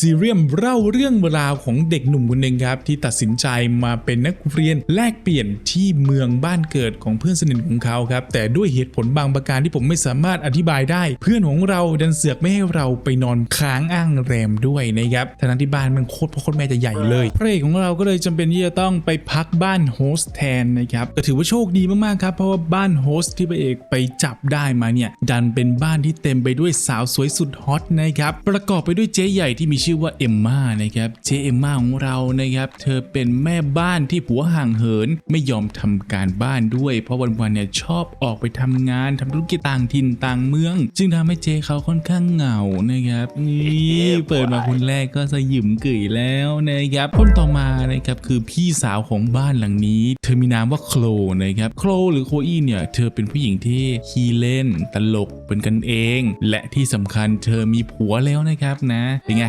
ซีเรียมเล่าเรื่องราวของเด็กหนุ่มคนหนึ่งครับ ที่ตัดสินใจมาเป็นนักเรียนแลกเปลี่ยนที่เมืองบ้านเกิดของเพื่อนสนิทของเขาครับ แต่ด้วยเหตุผลบางประการที่ผมไม่สามารถอธิบายได้ เพื่อนของเราดันเสือกไม่ให้เราไปนอนค้างอ้างแรมด้วยนะครับทั้งที่บ้านมันโคตรพ่อโคตรแม่จะใหญ่เลยพระเอกของเราก็เลยจำเป็นที่จะต้องไปพักบ้านโฮสต์แทนนะครับก็ถือว่าโชคดีมากๆครับเพราะว่าบ้านโฮสต์ที่พระเอกไปจับได้มาเนี่ยดันเป็นบ้านที่เต็มไปด้วยสาวสวยสุดฮอตนะครับประกอบไปด้วยเจ๊ใหญ่ที่มีชื่อื่อว่าเอมมานะครับเจเอมมาของเรานะครับ เธอเป็นแม่บ้านที่ผัวห่างเหิน ไม่ยอมทำการบ้านด้วย เพราะวันๆเนี่ยชอบออกไปทำงานทำธุรกิจต่างถิ่นต่างเมือง จึงทำให้เจเขาค่อนข้างเหงานะครับนี่เปิดมาคนแรกก็สยิมกึ่ยแล้วนะครับคนต่อมานะครับคือพี่สาวของบ้านหลังนี้ เธอมีนามว่าโคลนะครับโคลหรือโคอีเนี่ยเธอเป็นผู้หญิงที่ขี้เล่นตลกเป็นกันเอง และที่สำคัญเธอมีผัวแล้วนะครับนะเป็นไง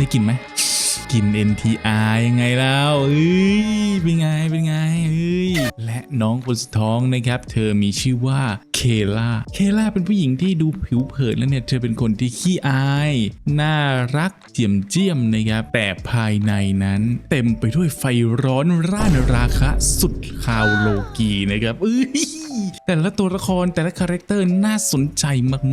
ได้กลินไหมกลิน NTR ยังไงแล้วเอ้ย เป็นไง เป็นไงเอ้ย และน้องคนสุดท้องนะครับ เธอมีชื่อว่าเคล่า เคล่าเป็นผู้หญิงที่ดูผิวเผินแล้วเนี่ย เธอเป็นคนที่ขี้อาย น่ารักเจียมเจียมนะครับ แต่ภายในนั้น เต็มไปด้วยไฟร้อนร่านราคะสุดคาวโลกีนะครับเอ้ย แต่ละตัวละครแต่ละคาแรคเตอร์น่าสนใจ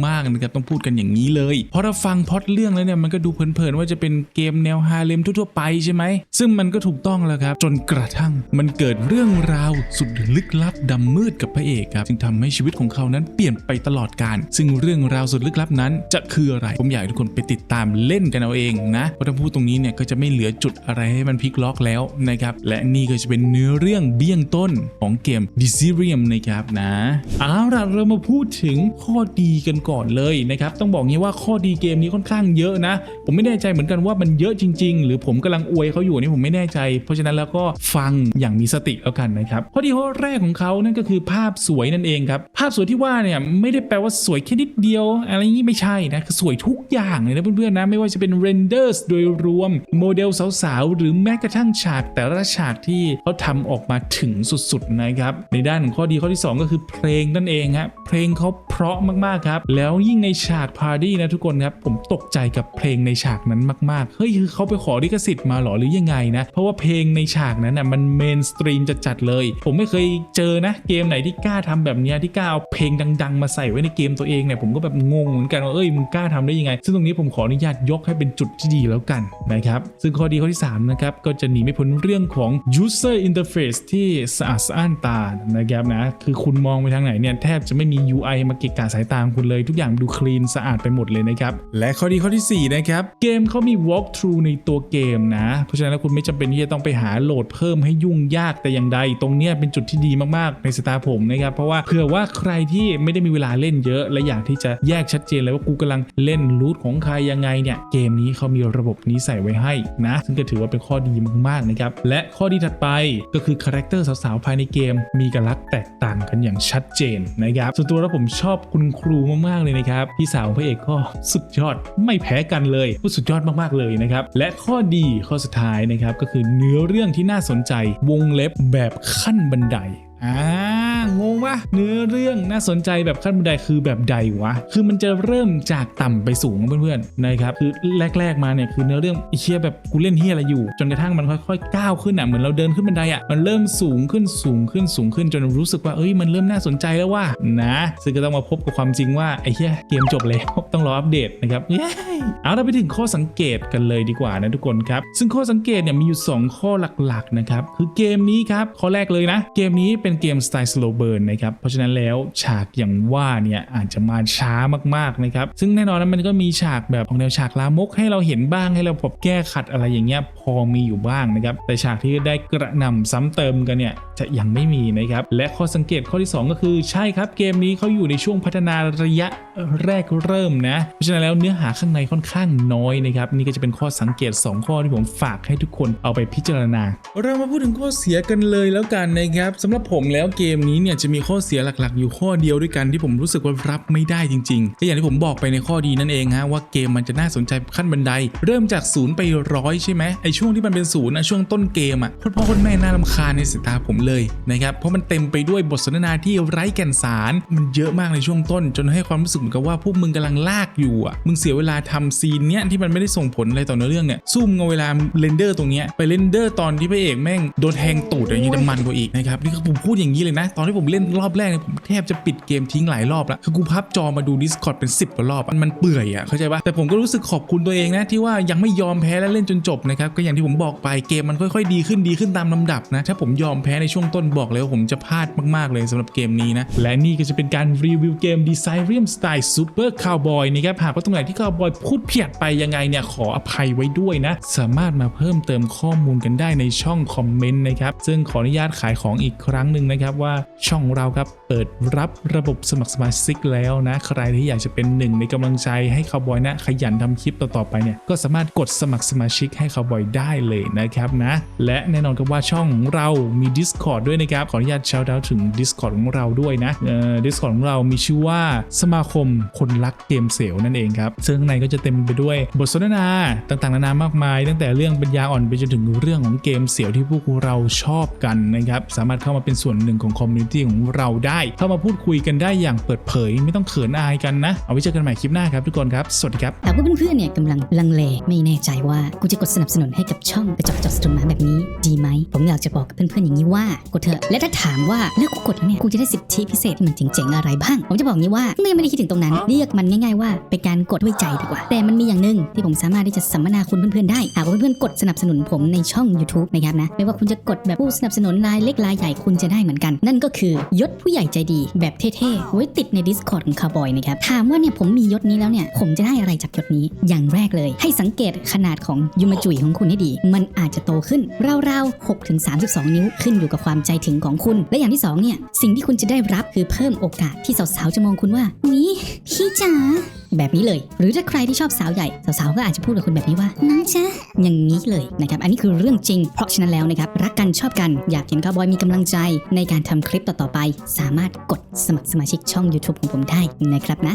มากๆนะครับต้องพูดกันอย่างนี้เลยเพราะเราฟังพอดเรื่องแล้วเนี่ยมันก็ดูเพลินๆว่าจะเป็นเกมแนวฮาเลมทั่วๆไปใช่ไหมซึ่งมันก็ถูกต้องแล้วครับ จนกระทั่งมันเกิดเรื่องราวสุดลึกลับดำมืดกับพระเอกครับจึงทำให้ชีวิตของเขานั้นเปลี่ยนไปตลอดกาลซึ่งเรื่องราวสุดลึกลับนั้น จะคืออะไรผมอยากให้ทุกคนไปติดตามเล่นกันเอาเองนะเพราะถ้าพูดตรงนี้เนี่ยก็จะไม่เหลือจุดอะไรให้มันพลิกล็อกแล้วนะครับและนี่ก็จะเป็นเนื้อเรื่องเบี้ยงต้นของเกม d e s i r i u m นะครับนะเอาล่ะเรามาพูดถึงข้อดีกันก่อนเลยนะครับ ต้องบอกงี้ว่าข้อดีเกมนี้ค่อนข้างเยอะนะ ผมไม่แน่ใจเหมือนกันว่ามันเยอะจริง ๆ หรือผมกำลังอวยเขาอยู่นี่ผมไม่แน่ใจ เพราะฉะนั้นแล้วก็ฟังอย่างมีสติแล้วกันนะครับ ข้อดีข้อแรกของเขานั่นก็คือภาพสวยนั่นเองครับ ภาพสวยที่ว่าเนี่ยไม่ได้แปลว่าสวยแค่นิดเดียว อะไรอย่างนี้ไม่ใช่นะคือสวยทุกอย่างเลยนะเพื่อนๆนะไม่ว่าจะเป็นเรนเดอร์สโดยรวมโมเดลสาวๆหรือแม้กระทั่งฉากแต่ละฉากที่เขาทำออกมาถึงสุดๆนะครับในด้านของข้อดีข้อที่สองก็คือเพพลงนั่นเองฮะเพลงเขาเพราะมากๆครับ แล้วยิ่งในฉากพาร์ตี้นะทุกคนครับผมตกใจกับเพลงในฉากนั้นมาก ๆ เฮ้ยคือเขาไปขอลิขสิทธิ์มาหรอหรือยังไงนะ เพราะว่าเพลงในฉากนั้นน่ะมันเมนสตรีมจัดๆเลย ผมไม่เคยเจอนะ เกมไหนที่กล้าทำแบบนี้ที่กล้าเอาเพลงดัง ๆ มาใส่ไว้ในเกมตัวเองเนี่ยผมก็แบบงงเหมือนกันว่าเอ้ยมึงกล้าทำได้ยังไง ซึ่งตรงนี้ผมขออนุญาตยกให้เป็นจุดที่ดีแล้วกันนะครับซึ่งข้อดีข้อที่สามนะครับก็จะหนีไม่พ้นเรื่องของ user interface ที่สะอาดสะอ้านตานะครับนะคือคุณมองไปทางไหนเนี่ยแทบจะไม่มี UI มาเกะกะสายตาของคุณเลย ทุกอย่างดูคลีนสะอาดไปหมดเลยนะครับ และข้อดีข้อที่ 4 นะครับ เกมเขามี walk through ในตัวเกมนะ เพราะฉะนั้นแล้วคุณไม่จำเป็นที่จะต้องไปหาโหลดเพิ่มให้ยุ่งยากแต่อย่างใด ตรงเนี้ยเป็นจุดที่ดีมากๆ ในสตาร์ผมนะครับ เพราะว่าเผื่อว่าใครที่ไม่ได้มีเวลาเล่นเยอะ และอยากที่จะแยกชัดเจนเลยว่ากูกำลังเล่นรูทของใครยังไงเนี่ยเกมนี้เขามีระบบนี้ใส่ไว้ให้นะ ซึ่งก็ถือว่าเป็นข้อดีมากๆนะครับและข้อดีถัดไปก็คือคาแรคเตอร์สาวๆภายในเกม มีกันลักษณ์แตกต่างกันอย่างชัดเจนนะครับส่วนตัวแล้วผมชอบคุณครูมากๆเลยนะครับพี่สาวของพระเอกก็สุดยอดไม่แพ้กันเลยผู้สุดยอดมากๆเลยนะครับและข้อดีข้อสุดท้ายนะครับก็คือเนื้อเรื่องที่น่าสนใจวงเล็บแบบขั้นบันไดอ่า งงปะเนื้อเรื่องน่าสนใจแบบขั้นบันไดคือแบบใดวะ คือมันจะเริ่มจากต่ำไปสูงเพื่อนๆนะครับคือแรก ๆมาเนี่ยคือเนื้อเรื่องไอ้เชี่ยแบบกูเล่นเฮียอะไรอยู่ จนกระทั่งมันค่อยๆก้าวขึ้นอะเหมือนเราเดินขึ้นบันไดอะมันเริ่มสูงขึ้นสูงขึ้นสูงขึ้นจนรู้สึกว่าเอ้ยมันเริ่มน่าสนใจแล้วว่านะซึ่งก็ต้องมาพบกับความจริงว่าไอ้เฮียเกมจบแล้วต้องรออัปเดตนะครับเย้เอาเราไปถึงข้อสังเกตกันเลยดีกว่านะทุกคนครับซึ่งข้อสังเกตเนี่ยมีอยู่ 2 ข้อหลักๆนะครับคือเกมนี้ครับข้อแรกเลยนะ เกมนี้เป็นเกมสไตล์ slow burn นะครับ เพราะฉะนั้นแล้วฉากอย่างว่าเนี่ยอาจจะมาช้ามากๆนะครับ ซึ่งแน่นอนนะมันก็มีฉากแบบของแนวฉากลามกให้เราเห็นบ้างให้เราพบแก้ขัดอะไรอย่างเงี้ยพอมีอยู่บ้างนะครับ แต่ฉากที่ได้กระหน่ำซ้ำเติมกันเนี่ยจะยังไม่มีนะครับ และข้อสังเกตข้อที่ 2 ก็คือใช่ครับเกมนี้เขาอยู่ในช่วงพัฒนาระยะแรกเริ่มนะ เพราะฉะนั้นแล้วเนื้อหาข้างในค่อนข้างน้อยนะครับนี่ก็จะเป็นข้อสังเกต 2 ข้อที่ผมฝากให้ทุกคนเอาไปพิจารณา เรามาพูดถึงข้อเสียกันเลยแล้วกันนะครับสำหรับผมแล้วเกมนี้เนี่ยจะมีข้อเสียหลักๆ อยู่ข้อเดียวด้วยกันที่ผมรู้สึกว่ารับไม่ได้จริงๆก็อย่างที่ผมบอกไปในข้อดีนั่นเองฮะว่าเกมมันจะน่าสนใจขั้นบันได เริ่มจากศูนย์ไปร้อยใช่ไหมไอช่วงที่มันเป็นศูนย์นะช่วงต้นเกมอะพ่อพ่อคนแม่น่ารำคาญในสายตาผมเลยนะครับเพราะมันเต็มไปด้วยบทสนทนาที่ไร้แก่นสาร มันเยอะมากในช่วงต้น จนให้ความรู้สึกเหมือนกับว่าพวกมึงกำลังลากอยู่อะมึงเสียเวลาทำซีนเนี้ยที่มันไม่ได้ส่งผลอะไรต่อเนื้อเรื่องเนี่ยสู้มึงเอาเวลาเรนเดอร์ตรงเนี้ยไปเรนเดอร์ตอนที่พระเอกแม่งโดนแทงตูดอย่างนี้น้ำมันกว่าอีกนะครับนี่คือผมพูดอย่างนี้เลยนะตอนที่ผมเล่นรอบแรกเนี่ยผมแทบจะปิดเกมทิ้งหลายรอบแล้วคือกูพับจอมาดู Discord เป็น 10กว่ารอบมันมันเปื่อยอะเข้าใจปะแต่ผมก็รู้สึกขอบคุณตัวเองนะที่ว่ายังไม่ยอมแพ้และเล่นจนจบนะครับก็อย่างที่ผมบอกไปเกมมันค่อยๆ ดีขึ้นดีขึ้นตามลำดับนะถ้าผมยอมแพ้ในช่วงต้นบอกเลยว่าผมจะพลาดมากๆเลยสำหรับเกมนี้นะและนี่ก็จะเป็นการรีวิวเกม Desirium Style Super Cowboy นะครับหากว่าตรงไหนที่ Cowboy พูดเพี้ยนไปยังไงเนี่ยขออภัยไว้ด้วยนะ สามารถมาเพิ่มเติมข้อมูลกันได้ในช่องคอมเมนต์นะครับซึ่งขออนุญาตขายของอีกครั้งหนึ่งนะครับว่าช่องเราครับเปิดรับระบบสมัครสมาชิกแล้วนะ ใครที่อยากจะเป็นหนึ่งในกำลังใจให้คาวบอยนะ ขยันทำคลิปต่อๆไปเนี่ยก็สามารถกดสมัครสมาชิกให้คาวบอยได้เลยนะครับนะ และแน่นอนครับว่าช่องเรามี Discord ด้วยนะครับ ขออนุญาตเชาท์ถึง Discord ของเราด้วยนะเอ่อ Discord ของเรามีชื่อว่าสมาคมคนรักเกมเซลนั่นเองครับ ซึ่งข้างในก็จะเต็มไปด้วยบทสนทนาต่างๆนานามากมาย ตั้งแต่เรื่องปัญญาอ่อนไปจนถึงเรื่องของเกมเสียวที่พวกเราชอบกันนะครับสามารถเข้ามาเป็นส่วนหนึ่งของคอมมูนิตี้ของเราได้ เข้ามาพูดคุยกันได้อย่างเปิดเผย ไม่ต้องเขินอายกันนะ เอาไว้เจอกันใหม่คลิปหน้าครับทุกคนครับ สวัสดีครับหากว่าเพื่อนๆเนี่ยกำลังลังเลไม่แน่ใจว่ากูจะกดสนับสนุนให้กับช่องกระจอกกระจอกสตรีมมาแบบนี้ ดีไหมผมอยากจะบอกกับเพื่อนๆอย่างนี้ว่ากดเถอะและถ้าถามว่าแล้วกูกดแล้วเนี่ยกูจะได้สิทธิพิเศษที่มันเจ๋งๆอะไรบ้าง ผมจะบอกอย่างนี้ว่าเมื่อไม่ได้คิดถึงตรงนั้น เรียกมันง่ายๆว่าเป็นการกดด้วยใจดีกว่า แต่มันมีอย่างหนึ่งที่ผมสามารถที่จะสัมมนาคุณเพื่อนๆได้หากว่าเพื่อนๆกดสนับสนุนผมในช่อง YouTube นะครับนะไม่ว่าคุณจะกดแบบผู้สนับสนุนรายเล็กรายใหญ่คุณจะได้เหมือนกัน นั่นก็คือยศผู้ใหญ่ใจดีแบบเท่ๆ ไว้ติดใน Discord ของคาร์บอยนะครับ ถามว่าเนี่ยผมมียศนี้แล้วเนี่ย ผมจะได้อะไรจากยศนี้ อย่างแรกเลย ให้สังเกตขนาดของยูมาจุยของคุณให้ดี มันอาจจะโตขึ้นราวๆ6ถึง32 นิ้วขึ้นอยู่กับความใจถึงของคุณ และอย่างที่สองเนี่ยสิ่งที่คุณจะได้รับคือเพิ่มโอกาสที่สาวๆจะมองคุณว่าอุ้ยพี่จ๋าแบบนี้เลย หรือถ้าใครที่ชอบสาวใหญ่สาวๆก็อาจจะพูดกับคุณแบบนี้ว่าน้องจ๊ะอย่างนี้เลยนะครับอันนี้คือเรื่องจริง เพราะฉะนั้นแล้วนะครับรักกันชอบกันอยากเห็นคาวบอยมีกำลังใจในการทำคลิปต่อๆไป สามารถกดสมัครสมาชิกช่อง YouTube ของผมได้นะครับนะ